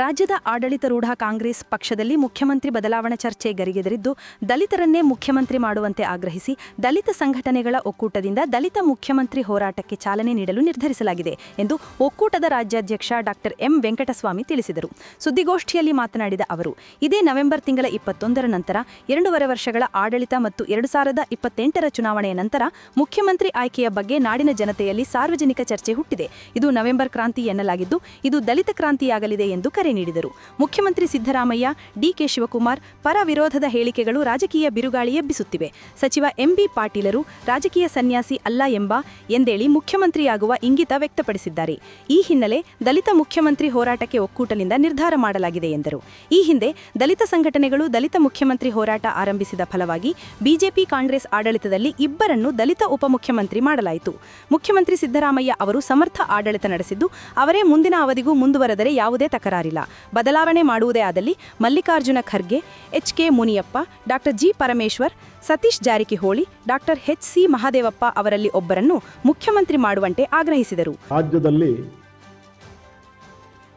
ರಾಜ್ಯದ ಆಡಳಿತಾರೂಢ ಕಾಂಗ್ರೆಸ್ ಪಕ್ಷದಲ್ಲಿ ಮುಖ್ಯಮಂತ್ರಿ ಬದಲಾವಣೆ ಚರ್ಚೆ ಗರಿಗೆದರಿದ್ದು, ದಲಿತರನ್ನೇ ಮುಖ್ಯಮಂತ್ರಿ ಮಾಡುವಂತೆ ಆಗ್ರಹಿಸಿ ದಲಿತ ಸಂಘಟನೆಗಳ ಒಕ್ಕೂಟದಿಂದ ದಲಿತ ಮುಖ್ಯಮಂತ್ರಿ ಹೋರಾಟಕ್ಕೆ ಚಾಲನೆ ನೀಡಲು ನಿರ್ಧರಿಸಲಾಗಿದೆ ಎಂದು ಒಕ್ಕೂಟದ ರಾಜ್ಯಾಧ್ಯಕ್ಷ ಡಾಕ್ಟರ್ ಎಂ ವೆಂಕಟಸ್ವಾಮಿ ತಿಳಿಸಿದರು. ಸುದ್ದಿಗೋಷ್ಠಿಯಲ್ಲಿ ಮಾತನಾಡಿದ ಅವರು, ಇದೇ ನವೆಂಬರ್ ತಿಂಗಳ ಇಪ್ಪತ್ತೊಂದರ ನಂತರ ಎರಡೂವರೆ ವರ್ಷಗಳ ಆಡಳಿತ ಮತ್ತು ಎರಡು ಸಾವಿರದ ಇಪ್ಪತ್ತೆಂಟರ ಚುನಾವಣೆಯ ನಂತರ ಮುಖ್ಯಮಂತ್ರಿ ಆಯ್ಕೆಯ ಬಗ್ಗೆ ನಾಡಿನ ಜನತೆಯಲ್ಲಿ ಸಾರ್ವಜನಿಕ ಚರ್ಚೆ ಹುಟ್ಟಿದೆ. ಇದು ನವೆಂಬರ್ ಕ್ರಾಂತಿ ಎನ್ನಲಾಗಿದ್ದು, ಇದು ದಲಿತ ಕ್ರಾಂತಿಯಾಗಲಿದೆ ಎಂದು ಕರೆ ನೀಡಿದರು. ಮುಖ್ಯಮಂತ್ರಿ ಸಿದ್ದರಾಮಯ್ಯ, ಡಿಕೆ ಶಿವಕುಮಾರ್ ಪರ ವಿರೋಧದ ಹೇಳಿಕೆಗಳು ರಾಜಕೀಯ ಬಿರುಗಾಳಿ ಎಬ್ಬಿಸುತ್ತಿವೆ. ಸಚಿವ ಎಂಬಿ ಪಾಟೀಲರು ರಾಜಕೀಯ ಸನ್ಯಾಸಿ ಅಲ್ಲ ಎಂಬ ಎಂದೇಳಿ ಮುಖ್ಯಮಂತ್ರಿಯಾಗುವ ಇಂಗಿತ ವ್ಯಕ್ತಪಡಿಸಿದ್ದಾರೆ. ಈ ಹಿನ್ನೆಲೆ ದಲಿತ ಮುಖ್ಯಮಂತ್ರಿ ಹೋರಾಟಕ್ಕೆ ಒಕ್ಕೂಟದಿಂದ ನಿರ್ಧಾರ ಮಾಡಲಾಗಿದೆ ಎಂದರು. ಈ ಹಿಂದೆ ದಲಿತ ಸಂಘಟನೆಗಳು ದಲಿತ ಮುಖ್ಯಮಂತ್ರಿ ಹೋರಾಟ ಆರಂಭಿಸಿದ ಫಲವಾಗಿ ಬಿಜೆಪಿ ಕಾಂಗ್ರೆಸ್ ಆಡಳಿತದಲ್ಲಿ ಇಬ್ಬರನ್ನು ದಲಿತ ಉಪಮುಖ್ಯಮಂತ್ರಿ ಮಾಡಲಾಯಿತು. ಮುಖ್ಯಮಂತ್ರಿ ಸಿದ್ದರಾಮಯ್ಯ ಅವರು ಸಮರ್ಥ ಆಡಳಿತ ನಡೆಸಿದ್ದು, ಅವರೇ ಮುಂದಿನ ಅವಧಿಗೂ ಮುಂದುವರೆದರೆ ಯಾವುದೇ ತಕರಾರಿಲ್ಲ. ಬದಲಾವಣೆ ಮಾಡುವುದೇ ಆದಲ್ಲಿ Mallikarjuna Kharge, H K Muniyappa, doctor G Parameshwar, Satish Jarkiholi, doctor H C Mahadevappa ಅವರಲ್ಲಿ ಒಬ್ಬರನ್ನು ಮುಖ್ಯಮಂತ್ರಿ ಮಾಡುವಂತೆ ಆಗ್ರಹಿಸಿದರು. ರಾಜ್ಯದಲ್ಲಿ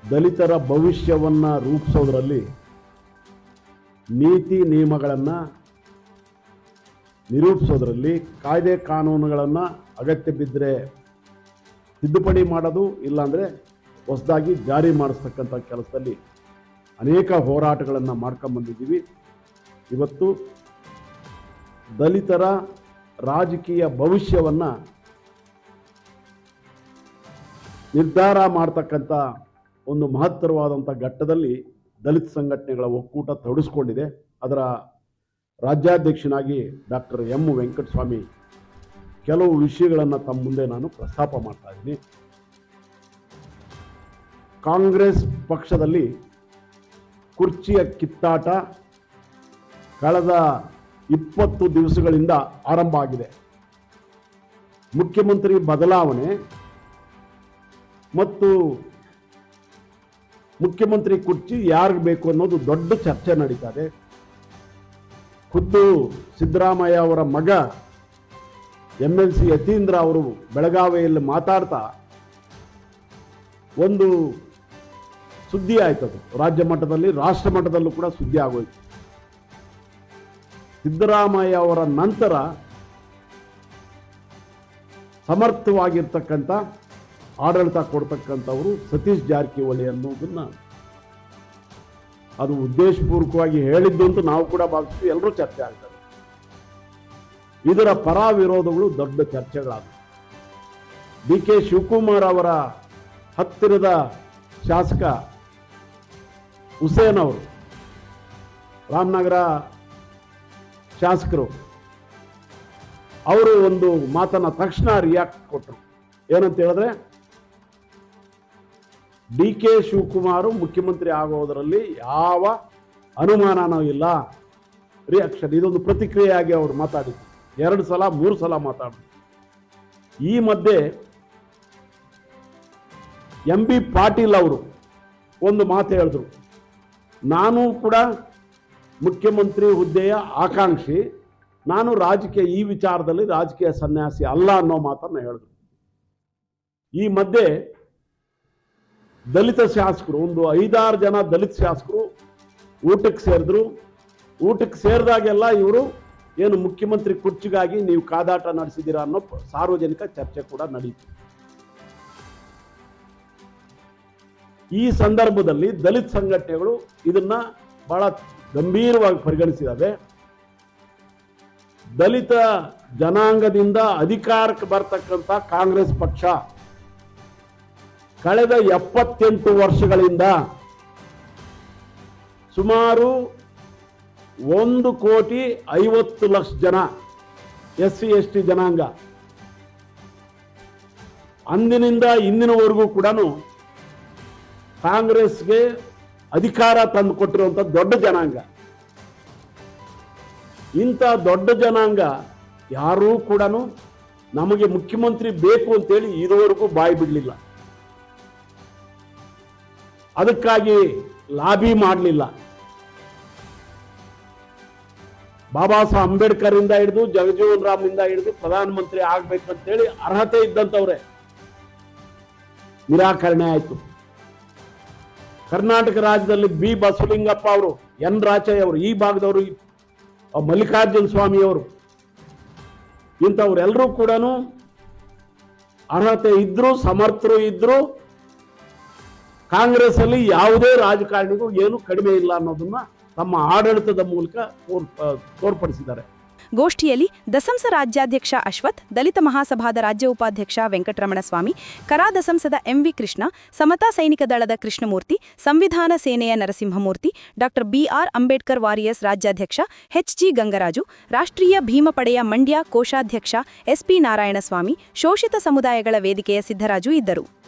ದಲಿತರ ಭವಿಷ್ಯವನ್ನ ರೂಪಿಸೋದರಲ್ಲಿ ನೀತಿ ನಿಯಮಗಳನ್ನು ನಿರೂಪಿಸೋದ್ರಲ್ಲಿ ಕಾಯ್ದೆ ಕಾನೂನುಗಳನ್ನು ಅಗತ್ಯ ಬಿದ್ದರೆ ತಿದ್ದುಪಡಿ ಮಾಡೋದು ಇಲ್ಲಾಂದರೆ ಹೊಸದಾಗಿ ಜಾರಿ ಮಾಡಿಸ್ತಕ್ಕಂಥ ಕೆಲಸದಲ್ಲಿ ಅನೇಕ ಹೋರಾಟಗಳನ್ನು ಮಾಡ್ಕೊಂಬಂದಿದ್ದೀವಿ ಇವತ್ತು ದಲಿತರ ರಾಜಕೀಯ ಭವಿಷ್ಯವನ್ನು ನಿರ್ಧಾರ ಮಾಡ್ತಕ್ಕಂಥ ಒಂದು ಮಹತ್ತರವಾದಂಥ ಘಟ್ಟದಲ್ಲಿ ದಲಿತ ಸಂಘಟನೆಗಳ ಒಕ್ಕೂಟ ತೊಡಗಿಸ್ಕೊಂಡಿದೆ ಅದರ ರಾಜ್ಯಾಧ್ಯಕ್ಷನಾಗಿ ಡಾಕ್ಟರ್ ಎಂ ವೆಂಕಟಸ್ವಾಮಿ ಕೆಲವು ವಿಷಯಗಳನ್ನು ತಮ್ಮ ಮುಂದೆ ನಾನು ಪ್ರಸ್ತಾಪ ಮಾಡ್ತಾ ಇದ್ದೀನಿ. ಕಾಂಗ್ರೆಸ್ ಪಕ್ಷದಲ್ಲಿ ಕುರ್ಚಿಯ ಕಿತ್ತಾಟ ಕಳೆದ ಇಪ್ಪತ್ತು ದಿವಸಗಳಿಂದ ಆರಂಭ ಆಗಿದೆ. ಮುಖ್ಯಮಂತ್ರಿ ಬದಲಾವಣೆ ಮತ್ತು ಮುಖ್ಯಮಂತ್ರಿ ಕುರ್ಚಿ ಯಾರಿಗೆ ಬೇಕು ಅನ್ನೋದು ದೊಡ್ಡ ಚರ್ಚೆ ನಡೀತಾ ಇದೆ. ಖುದ್ದು ಸಿದ್ದರಾಮಯ್ಯ ಅವರ ಮಗ ಎಂ ಎಲ್ ಸಿ ಯತೀಂದ್ರ ಅವರು ಬೆಳಗಾವಿಯಲ್ಲಿ ಮಾತಾಡ್ತಾ ಒಂದು ಸುದ್ದಿ ಅದು ರಾಜ್ಯ ಮಟ್ಟದಲ್ಲಿ ರಾಷ್ಟ್ರ ಮಟ್ಟದಲ್ಲೂ ಕೂಡ ಸುದ್ದಿ ಆಗೋಯ್ತು. ಸಿದ್ದರಾಮಯ್ಯ ಅವರ ನಂತರ ಸಮರ್ಥವಾಗಿರ್ತಕ್ಕಂಥ ಆಡಳಿತ ಕೊಡ್ತಕ್ಕಂಥವರು ಸತೀಶ್ ಜಾರಕಿಹೊಳಿ ಅನ್ನೋದನ್ನ ಅದು ಉದ್ದೇಶಪೂರ್ವಕವಾಗಿ ಹೇಳಿದ್ದು ಅಂತ ನಾವು ಕೂಡ ಭಾವಿಸ್ತೀವಿ. ಎಲ್ಲರೂ ಚರ್ಚೆ ಆಗ್ತದೆ. ಇದರ ಪರ ವಿರೋಧಗಳು ದೊಡ್ಡ ಚರ್ಚೆಗಳಾದವು. ಡಿ ಕೆ ಶಿವಕುಮಾರ್ ಅವರ ಹತ್ತಿರದ ಶಾಸಕ ಹುಸೇನ್ ಅವರು, ರಾಮನಗರ ಶಾಸಕರು, ಅವರು ಒಂದು ಮಾತನ್ನ ತಕ್ಷಣ ರಿಯಾಕ್ಟ್ ಕೊಟ್ಟರು ಏನಂತ ಹೇಳಿದ್ರೆ ಡಿ ಕೆ ಶಿವಕುಮಾರ್ ಮುಖ್ಯಮಂತ್ರಿ ಆಗೋದರಲ್ಲಿ ಯಾವ ಅನುಮಾನನೂ ಇಲ್ಲ. ರಿಯಾಕ್ಷನ್ ಇದೊಂದು ಪ್ರತಿಕ್ರಿಯೆಯಾಗಿ ಅವರು ಮಾತಾಡಿದ್ರು. ಎರಡು ಸಲ, ಮೂರು ಸಲ ಮಾತಾಡಿದ್ರು. ಈ ಮಧ್ಯೆ ಎಂ ಬಿ ಪಾಟೀಲ್ ಅವರು ಒಂದು ಮಾತು ಹೇಳಿದ್ರು. ನಾನು ಕೂಡ ಮುಖ್ಯಮಂತ್ರಿ ಹುದ್ದೆಯ ಆಕಾಂಕ್ಷಿ. ನಾನು ರಾಜಕೀಯ, ಈ ವಿಚಾರದಲ್ಲಿ ರಾಜಕೀಯ ಸನ್ಯಾಸಿ ಅಲ್ಲ ಅನ್ನೋ ಮಾತನ್ನು ಹೇಳಿದ್ರು. ಈ ಮಧ್ಯೆ ದಲಿತ ಶಾಸಕರು, ಒಂದು ಐದಾರು ಜನ ದಲಿತ ಶಾಸಕರು ಊಟಕ್ಕೆ ಸೇರಿದ್ರು. ಊಟಕ್ಕೆ ಸೇರಿದಾಗೆಲ್ಲ ಇವರು ಏನು ಮುಖ್ಯಮಂತ್ರಿ ಕುರ್ಚಿಗಾಗಿ ನೀವು ಕಾದಾಟ ನಡೆಸಿದ್ದೀರಾ ಅನ್ನೋ ಸಾರ್ವಜನಿಕ ಚರ್ಚೆ ಕೂಡ ನಡೀತು. ಈ ಸಂದರ್ಭದಲ್ಲಿ ದಲಿತ ಸಂಘಟನೆಗಳು ಇದನ್ನ ಬಹಳ ಗಂಭೀರವಾಗಿ ಪರಿಗಣಿಸಿದ್ದಾವೆ ದಲಿತ ಜನಾಂಗದಿಂದ ಅಧಿಕಾರಕ್ಕೆ ಬರ್ತಕ್ಕಂಥ ಕಾಂಗ್ರೆಸ್ ಪಕ್ಷ ಕಳೆದ ಎಪ್ಪತ್ತೆಂಟು ವರ್ಷಗಳಿಂದ ಸುಮಾರು ಒಂದು ಕೋಟಿ ಐವತ್ತು ಲಕ್ಷ ಜನ ಎಸ್ ಸಿ, ಎಸ್ ಟಿ ಜನಾಂಗ ಅಂದಿನಿಂದ ಇಂದಿನವರೆಗೂ ಕೂಡ ಕಾಂಗ್ರೆಸ್ಗೆ ಅಧಿಕಾರ ತಂದು ಕೊಟ್ಟಿರುವಂತ ದೊಡ್ಡ ಜನಾಂಗ. ಇಂಥ ದೊಡ್ಡ ಜನಾಂಗ ಯಾರೂ ಕೂಡ ನಮಗೆ ಮುಖ್ಯಮಂತ್ರಿ ಬೇಕು ಅಂತೇಳಿ ಇದುವರೆಗೂ ಬಾಯಿ ಬಿಡಲಿಲ್ಲ. ಅದಕ್ಕಾಗಿ ಲಾಬಿ ಮಾಡಲಿಲ್ಲ. ಬಾಬಾ ಸಾಹೇಬ್ ಅಂಬೇಡ್ಕರ್ ಇಂದ ಹಿಡಿದು, ಜಗಜೀವನ್ ರಾಮ್ ಇಂದ ಹಿಡಿದು ಪ್ರಧಾನಮಂತ್ರಿ ಆಗ್ಬೇಕಂತೇಳಿ ಅರ್ಹತೆ ಇದ್ದಂಥವ್ರೆ ನಿರಾಕರಣೆ ಆಯ್ತು. ಕರ್ನಾಟಕ ರಾಜ್ಯದಲ್ಲಿ ಬಿ ಬಸವಲಿಂಗಪ್ಪ ಅವರು, ಎನ್ ರಾಚಯ್ಯ ಅವರು, ಈ ಭಾಗದವರು ಮಲ್ಲಿಕಾರ್ಜುನ ಸ್ವಾಮಿ ಅವರು ಇಂಥವ್ರೆಲ್ಲರೂ ಕೂಡ ಅರ್ಹತೆ ಇದ್ರು, ಸಮರ್ಥರು ಇದ್ರು ಕಾಂಗ್ರೆಸ್ ಅಲ್ಲಿ ಯಾವುದೇ ರಾಜಕಾರಣಿಗೂ ಏನು ಕಡಿಮೆ ಇಲ್ಲ ಅನ್ನೋದನ್ನ ತಮ್ಮ ಆಡಳಿತದ ಮೂಲಕ ತೋರ್ಪಡಿಸಿದ್ದಾರೆ. ಗೋಷ್ಠಿಯಲ್ಲಿ ದಸಂಸ ರಾಜ್ಯಾಧ್ಯಕ್ಷ ಅಶ್ವಥ್, ದಲಿತ ಮಹಾಸಭಾದ ರಾಜ್ಯ ಉಪಾಧ್ಯಕ್ಷ ವೆಂಕಟರಮಣ ಸ್ವಾಮಿ ಕರಾ ದಸಂಸದ ಎಂವಿ ಕೃಷ್ಣ, ಸಮತಾ ಸೈನಿಕ ದಳದ ಕೃಷ್ಣಮೂರ್ತಿ, ಸಂವಿಧಾನ ಸೇನೆಯ Narasimhamurthy, doctor B R Ambedkar warriors ರಾಜ್ಯಾಧ್ಯಕ್ಷ ಎಚ್ಜಿ ಗಂಗರಾಜು, ರಾಷ್ಟ್ರೀಯ ಭೀಮಪಡೆಯ ಮಂಡ್ಯ ಕೋಶಾಧ್ಯಕ್ಷ ಎಸ್ಪಿ ನಾರಾಯಣಸ್ವಾಮಿ, ಶೋಷಿತ ಸಮುದಾಯಗಳ ವೇದಿಕೆಯ ಸಿದ್ದರಾಜು ಇದ್ದರು.